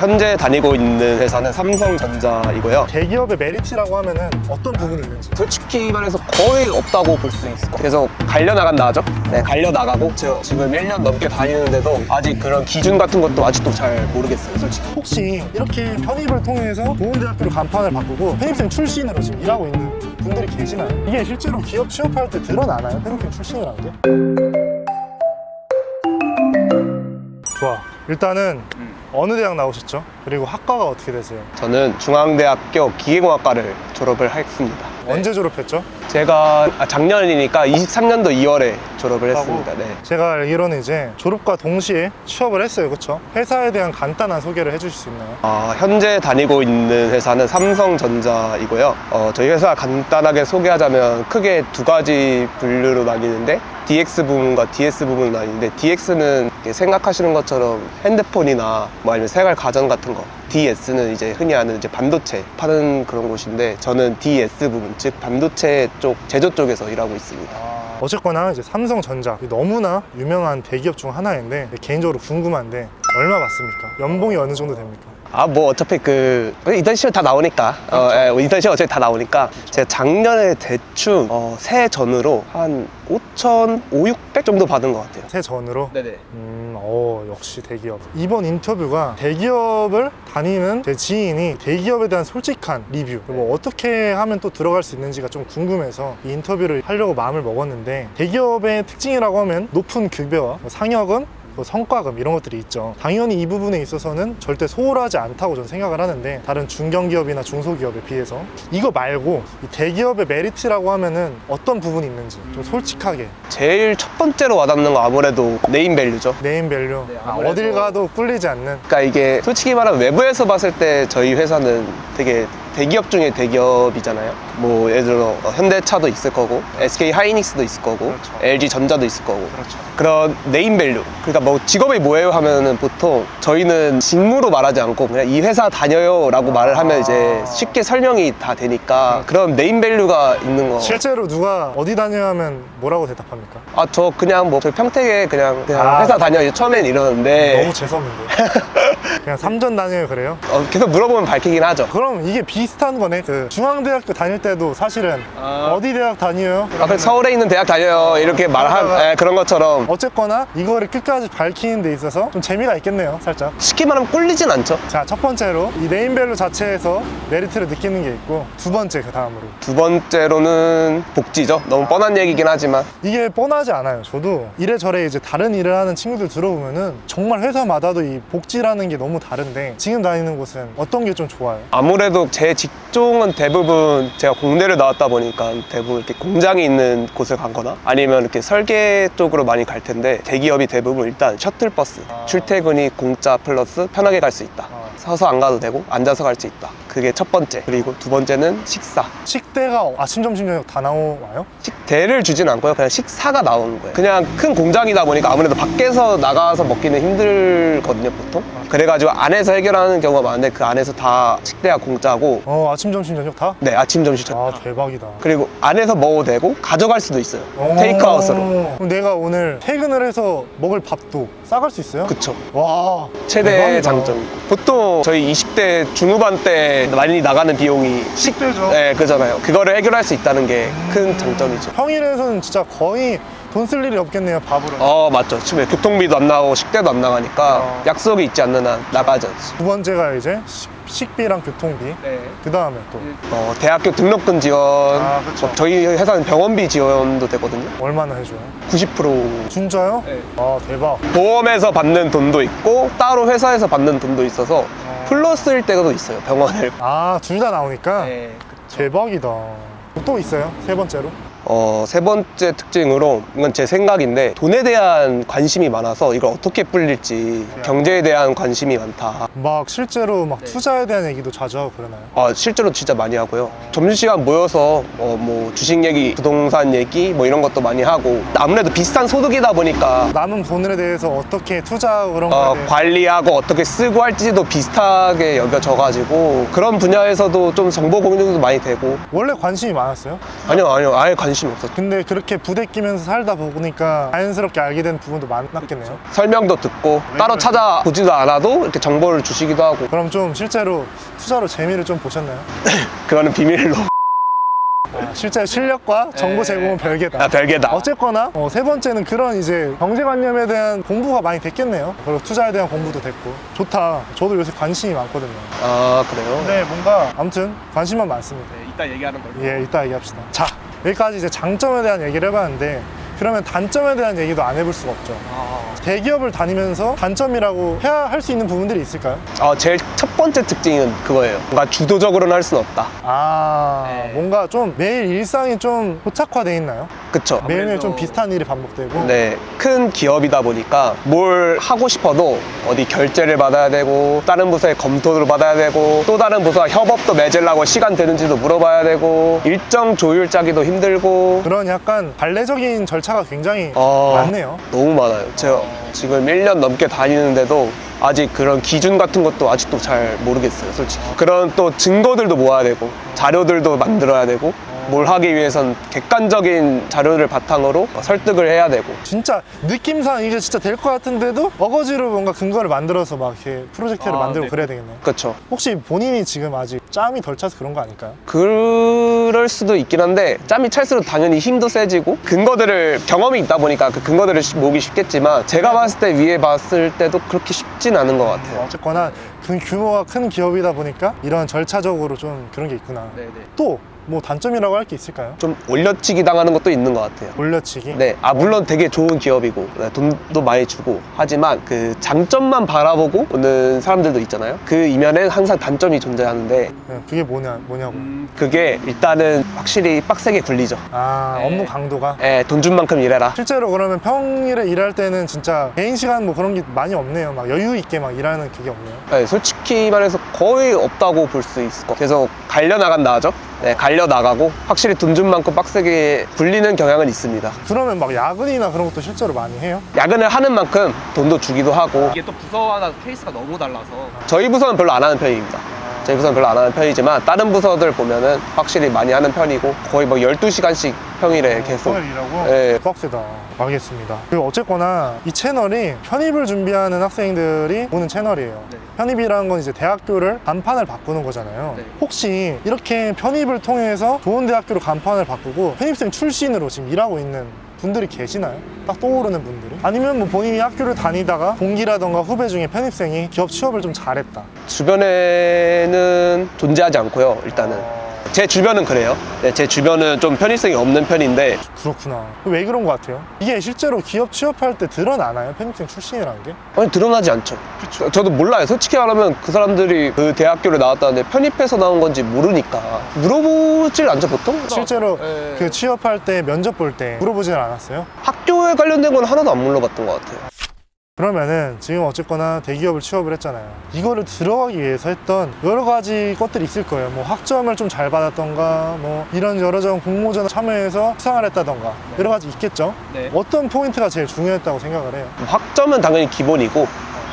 현재 다니고 있는 회사는 삼성전자이고요. 대기업의 메리트라고 하면은 어떤 부분이 있는지 솔직히 말해서 거의 없다고 볼 수 있을 것 같아요. 계속 갈려나간다 하죠? 네, 갈려나가고 저 지금 1년 넘게 다니는데도 아직 그런 기준 같은 것도 아직도 잘 모르겠어요, 솔직히. 혹시 이렇게 편입을 통해서 좋은 대학교로 간판을 바꾸고 편입생 출신으로 지금 일하고 있는 분들이 계시나요? 이게 실제로 기업 취업할 때 드러나나요? 편입생 출신이라는 게? 좋아 일단은 어느 대학 나오셨죠? 그리고 학과가 어떻게 되세요? 저는 중앙대학교 기계공학과를 졸업을 했습니다. 언제 졸업했죠? 제가 아, 작년이니까 23년도 2월에 졸업을 했습니다. 네. 제가 알기로는 이제 졸업과 동시에 취업을 했어요 그쵸? 회사에 대한 간단한 소개를 해주실 수 있나요? 아, 현재 다니고 있는 회사는 삼성전자이고요. 어, 저희 회사 간단하게 소개하자면 크게 두 가지 분류로 나뉘는데 DX 부문과 DS 부문으로 나뉘는데 DX는 생각하시는 것처럼 핸드폰이나 뭐 아니면 생활 가전 같은 거 DS는 이제 흔히 아는 이제 반도체 파는 그런 곳인데 저는 DS 부분 즉 반도체 쪽 제조 쪽에서 일하고 있습니다. 어쨌거나 이제 삼성전자 너무나 유명한 대기업 중 하나인데 개인적으로 궁금한데 얼마 받습니까? 연봉이 어느 정도 됩니까? 아 뭐 어차피 그 인턴 시험 다 나오니까 어, 예, 인턴 시험 어차피 다 나오니까 제가 작년에 대충 어, 새 전으로 한 5천 5, 600 정도 받은 것 같아요. 새 전으로 네네. 음, 어, 역시 대기업. 이번 인터뷰가 대기업을 다니는 제 지인이 대기업에 대한 솔직한 리뷰, 뭐 어떻게 하면 또 들어갈 수 있는지가 좀 궁금해서 이 인터뷰를 하려고 마음을 먹었는데 대기업의 특징이라고 하면 높은 급여와 뭐 상여금, 뭐 성과금 이런 것들이 있죠. 당연히 이 부분에 있어서는 절대 소홀하지 않다고 저는 생각을 하는데 다른 중견기업이나 중소기업에 비해서 이거 말고 이 대기업의 메리트라고 하면은 어떤 부분이 있는지 좀 솔직하게 제일 첫 번째로 와닿는 거 아무래도 네임밸류죠. 네임밸류 네, 아, 아무래도- 어딜 가도 꿀리지 않는 그러니까 이게 솔직히 말하면 외부에서 봤을 때 저희 회사는 되게 대기업 중에 대기업이잖아요. 뭐 예를 들어 어, 현대차도 있을 거고 SK 하이닉스도 있을 거고 그렇죠. LG 전자도 있을 거고 그렇죠. 그런 네임밸류 그러니까 뭐 직업이 뭐예요 하면은 보통 저희는 직무로 말하지 않고 그냥 이 회사 다녀요 라고 말을 하면 이제 쉽게 설명이 다 되니까 그런 네임밸류가 있는 거 실제로 누가 어디 다녀야 하면 뭐라고 대답합니까? 아 저 그냥 뭐 저희 평택에 그냥, 그냥 아. 회사 다녀요 처음엔 이러는데 너무 재수없는데 그냥 삼전 다녀요 그래요? 어, 계속 물어보면 밝히긴 하죠 그럼 이게 비 슷한 거네 그 중앙대학교 다닐 때도 사실은 아. 어디 대학 다녀요? 아, 그 서울에 있는 대학 다녀요 이렇게 말한 예, 그런 것처럼 어쨌거나 이거를 끝까지 밝히는 데 있어서 좀 재미가 있겠네요 살짝 쉽게 말하면 꿀리진 않죠 자 첫 번째로 이 네임밸류 자체에서 메리트를 느끼는 게 있고 두 번째 그 다음으로 두 번째로는 복지죠 너무 뻔한 얘기긴 하지만 이게 뻔하지 않아요. 저도 이래저래 이제 다른 일을 하는 친구들 들어보면은 정말 회사마다도 이 복지라는 게 너무 다른데 지금 다니는 곳은 어떤 게 좀 좋아요? 아무래도 제 직종은 대부분 제가 공대를 나왔다 보니까 대부분 이렇게 공장이 있는 곳을 가거나 아니면 이렇게 설계 쪽으로 많이 갈 텐데 대기업이 대부분 일단 셔틀버스 출퇴근이 공짜 플러스 편하게 갈 수 있다 아. 서서 안 가도 되고 앉아서 갈 수 있다 그게 첫 번째 그리고 두 번째는 식사 식대가 아침, 점심, 저녁 다 나와요? 식대를 주진 않고요. 그냥 식사가 나오는 거예요. 그냥 큰 공장이다 보니까 아무래도 밖에서 나가서 먹기는 힘들거든요, 보통. 그래가지고 안에서 해결하는 경우가 많은데 그 안에서 다 식대가 공짜고 어, 아침, 점심, 저녁 다? 네, 아침, 점심, 저녁. 아, 대박이다. 그리고 안에서 먹어도 되고 가져갈 수도 있어요. 테이크아웃으로. 그럼 내가 오늘 퇴근을 해서 먹을 밥도 싸갈 수 있어요? 그쵸. 와. 최대 대박이다. 장점. 보통 저희 20대 중후반 때 많이 나가는 비용이 식, 식대죠. 네, 그잖아요. 그거를 해결할 수 있다는 게 큰 장점이죠. 평일에서는 진짜 거의 돈 쓸 일이 없겠네요, 밥으로. 어, 맞죠. 지금 교통비도 안 나오고 식대도 안 나가니까 어. 약속이 있지 않는 한 나가지 않죠. 두 번째가 이제 식, 식비랑 교통비. 네. 그 다음에 또 어, 대학교 등록금 지원, 아, 그쵸. 뭐 저희 회사는 병원비 지원도 되거든요. 얼마나 해줘요? 90% 진짜요? 네. 아, 대박. 보험에서 받는 돈도 있고 따로 회사에서 받는 돈도 있어서 플러스일 때도 있어요. 병원을. 아, 둘 다 나오니까? 네. 대박이다. 또 있어요? 세 번째로? 어, 세 번째 특징으로 이건 제 생각인데 돈에 대한 관심이 많아서 이걸 어떻게 불릴지 경제에 대한 관심이 많다. 막 실제로 막 네. 투자에 대한 얘기도 자주 하고 그러나요? 아, 실제로 진짜 많이 하고요. 점심시간 모여서 어, 뭐 주식 얘기, 부동산 얘기 뭐 이런 것도 많이 하고 아무래도 비슷한 소득이다 보니까 남은 돈에 대해서 어떻게 투자하고 그런 어, 거에 대해 관리하고 어떻게 쓰고 할지도 비슷하게 여겨져가지고 그런 분야에서도 좀 정보 공유도 많이 되고 원래 관심이 많았어요? 아니요 아니요 아예 관심 관심이 없었죠. 근데 그렇게 부대 끼면서 살다 보니까 자연스럽게 알게 된 부분도 많았겠네요. 설명도 듣고 따로 찾아보지도 않아도 이렇게 정보를 주시기도 하고 그럼 좀 실제로 투자로 재미를 좀 보셨나요? 그거는 비밀로 아, 실제 실력과 정보 제공은 별개다. 아, 별개다. 어쨌거나 어, 세 번째는 그런 이제 경제관념에 대한 공부가 많이 됐겠네요. 그리고 투자에 대한 공부도 됐고 좋다. 저도 요새 관심이 많거든요. 아 그래요? 근데 뭔가 아무튼 관심만 많습니다. 네, 이따 얘기하는 걸로. 예, 이따 얘기합시다. 자, 여기까지 이제 장점에 대한 얘기를 해봤는데 그러면 단점에 대한 얘기도 안 해볼 수가 없죠. 대기업을 다니면서 단점이라고 해야 할 수 있는 부분들이 있을까요? 아 제일 첫 번째 특징은 그거예요. 뭔가 주도적으로는 할 수는 없다. 아, 네. 뭔가 좀 매일 일상이 좀 고착화돼 있나요? 그쵸? 매일매일 좀 비슷한 일이 반복되고 네, 큰 기업이다 보니까 뭘 하고 싶어도 어디 결제를 받아야 되고 다른 부서에 검토를 받아야 되고 또 다른 부서와 협업도 맺으려고 시간 되는지도 물어봐야 되고 일정 조율 짜기도 힘들고 그런 약간 관례적인 절차 가 굉장히 어, 많네요. 너무 많아요. 제가 지금 1년 넘게 다니는데도 아직 그런 기준 같은 것도 아직도 잘 모르겠어요, 솔직히. 그런 또 증거들도 모아야 되고 자료들도 만들어야 되고 뭘 하기 위해선 객관적인 자료를 바탕으로 설득을 해야 되고 진짜 느낌상 이게 진짜 될 것 같은데도 어거지로 뭔가 근거를 만들어서 막 이렇게 프로젝트를 아, 만들고 네. 그래야 되겠네요. 그렇죠. 혹시 본인이 지금 아직 짬이 덜 차서 그런 거 아닐까요? 그 럴 수도 있긴 한데 짬이 찰수록 당연히 힘도 세지고 근거들을 경험이 있다 보니까 그 근거들을 시- 모으기 쉽겠지만 제가 봤을 때 위에 봤을 때도 그렇게 쉽진 않은 것 같아요. 어쨌거나 그 규모가 큰 기업이다 보니까 이런 절차적으로 좀 그런 게 있구나. 네네. 또 뭐 단점이라고 할 게 있을까요? 좀 올려치기 당하는 것도 있는 것 같아요. 올려치기. 네, 아 물론 되게 좋은 기업이고 네, 돈도 많이 주고 하지만 그 장점만 바라보고 오는 사람들도 있잖아요. 그 이면엔 항상 단점이 존재하는데 네, 그게 뭐냐 뭐냐고. 그게 일단은 확실히 빡세게 굴리죠. 아 네. 업무 강도가. 예, 돈 준 만큼 일해라. 실제로 그러면 평일에 일할 때는 진짜 개인 시간 뭐 그런 게 많이 없네요. 막 여유 있게 막 일하는 그게 없네요. 네, 솔직히 말해서 거의 없다고 볼 수 있을 것 같아요. 계속 갈려 나간다 하죠. 네, 갈려 나가고 확실히 돈 준 만큼 빡세게 굴리는 경향은 있습니다. 그러면 막 야근이나 그런 것도 실제로 많이 해요? 야근을 하는 만큼 돈도 주기도 하고 이게 또 부서마다 케이스가 너무 달라서 저희 부서는 별로 안 하는 편입니다. 저희 부서는 별로 안 하는 편이지만 다른 부서들 보면은 확실히 많이 하는 편이고 거의 뭐 12시간씩 평일에 계속 일하고? 네. 빡세다. 알겠습니다. 그리고 어쨌거나 이 채널이 편입을 준비하는 학생들이 보는 채널이에요. 네. 편입이라는 건 이제 대학교를 간판을 바꾸는 거잖아요. 네. 혹시 이렇게 편입을 통해서 좋은 대학교로 간판을 바꾸고 편입생 출신으로 지금 일하고 있는 분들이 계시나요? 딱 떠오르는 분들이? 아니면 뭐 본인이 학교를 다니다가 동기라던가 후배 중에 편입생이 기업 취업을 좀 잘했다. 주변에는 존재하지 않고요. 일단은 제 주변은 그래요. 네, 제 주변은 좀 편의성이 없는 편인데 그렇구나. 왜 그런 것 같아요? 이게 실제로 기업 취업할 때 드러나나요? 편입생 출신이라는 게? 아니 드러나지 않죠. 저- 저도 몰라요. 솔직히 말하면 그 사람들이 그 대학교를 나왔다는데 편입해서 나온 건지 모르니까 물어보질 않죠 보통. 실제로 네. 그 취업할 때 면접 볼 때 물어보진 않았어요? 학교에 관련된 건 하나도 안 물어봤던 것 같아요. 그러면은 지금 어쨌거나 대기업을 취업을 했잖아요. 이거를 들어가기 위해서 했던 여러 가지 것들이 있을 거예요. 뭐 학점을 좀 잘 받았던가, 뭐 이런 여러 전 공모전 참여해서 수상을 했다던가 여러 가지 있겠죠. 네. 어떤 포인트가 제일 중요했다고 생각을 해요? 학점은 당연히 기본이고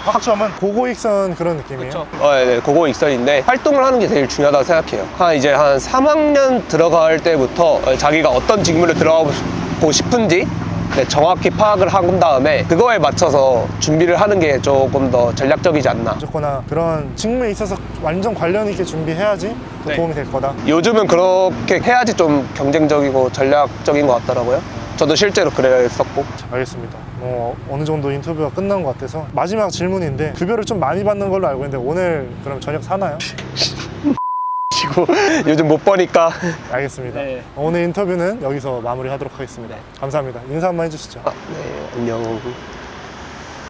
학점은 고고익선 그런 느낌이에요. 그렇죠. 어, 네, 고고 익선인데 활동을 하는 게 제일 중요하다고 생각해요. 한 이제 한 3학년 들어갈 때부터 자기가 어떤 직무를 들어가고 싶은지 네, 정확히 파악을 한 다음에 그거에 맞춰서 준비를 하는 게 조금 더 전략적이지 않나. 어쨌거나 그런 직무에 있어서 완전 관련 있게 준비해야지 또 네. 도움이 될 거다. 요즘은 그렇게 해야지 좀 경쟁적이고 전략적인 것 같더라고요. 저도 실제로 그랬었고. 알겠습니다. 뭐 어느 정도 인터뷰가 끝난 것 같아서 마지막 질문인데 급여를 좀 많이 받는 걸로 알고 있는데 오늘 그럼 저녁 사나요? 지고 요즘 못 버니까. 알겠습니다. 네. 오늘 인터뷰는 여기서 마무리하도록 하겠습니다. 감사합니다. 인사 한번 해주시죠. 아, 네, 안녕.